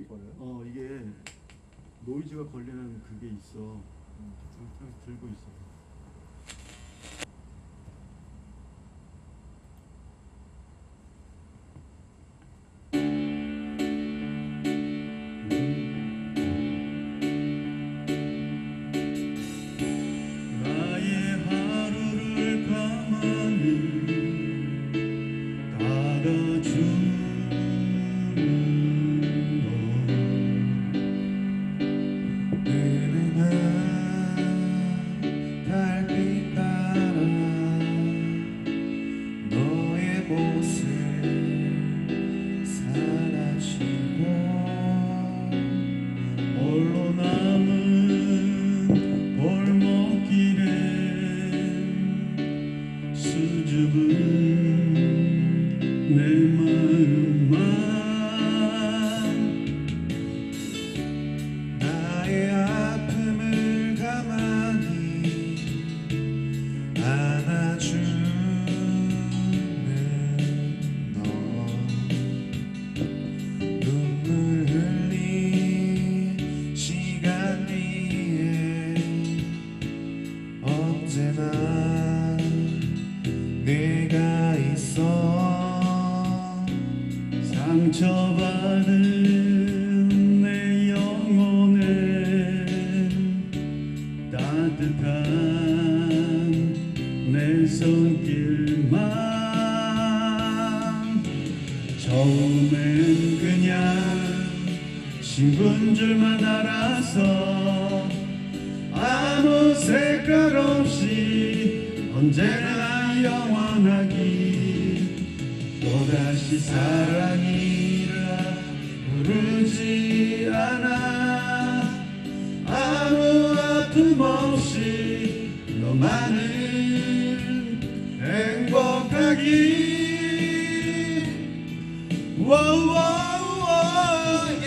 저기 어 이게 노이즈가 걸리는 그게 있어. 들- 들고 있어. 나의 닫아주 처음엔 그냥 친구인 줄만 알아서 아무 색깔 없이 언제나 영원하기 또다시 사랑이라 부르지 않아. 아무 아픔 없이 너만은 행복하기 널 만나면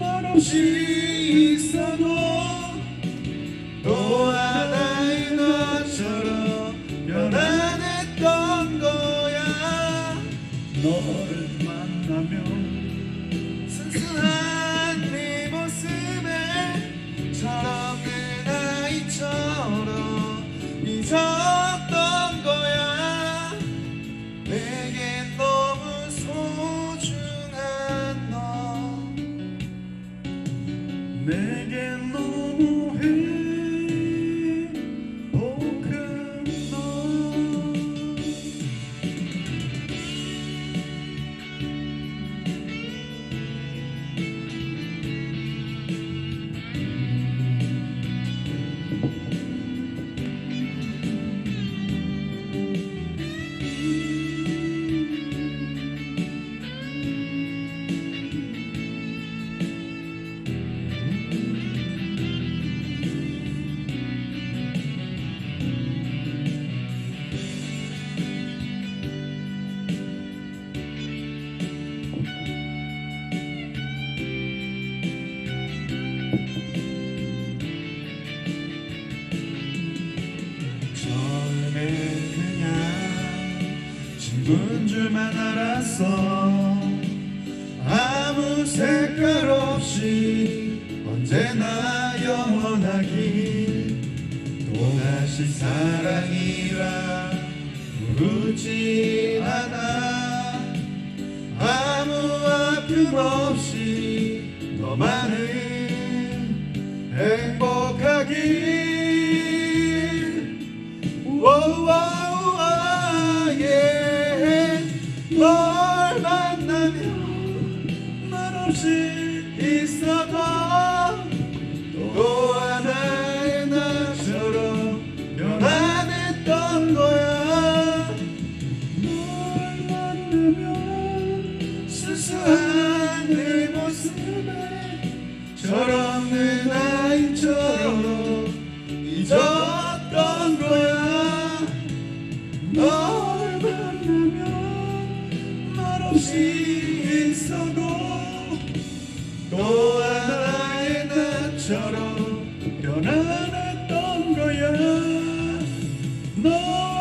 말없이 있어도 내겐 친구인 줄만 알았어. 아무 색깔 없이 언제나 영원하기. 또다시 사랑이라 부르지 않아. 아무 아픔 없이 너만은 행복 만나면 Não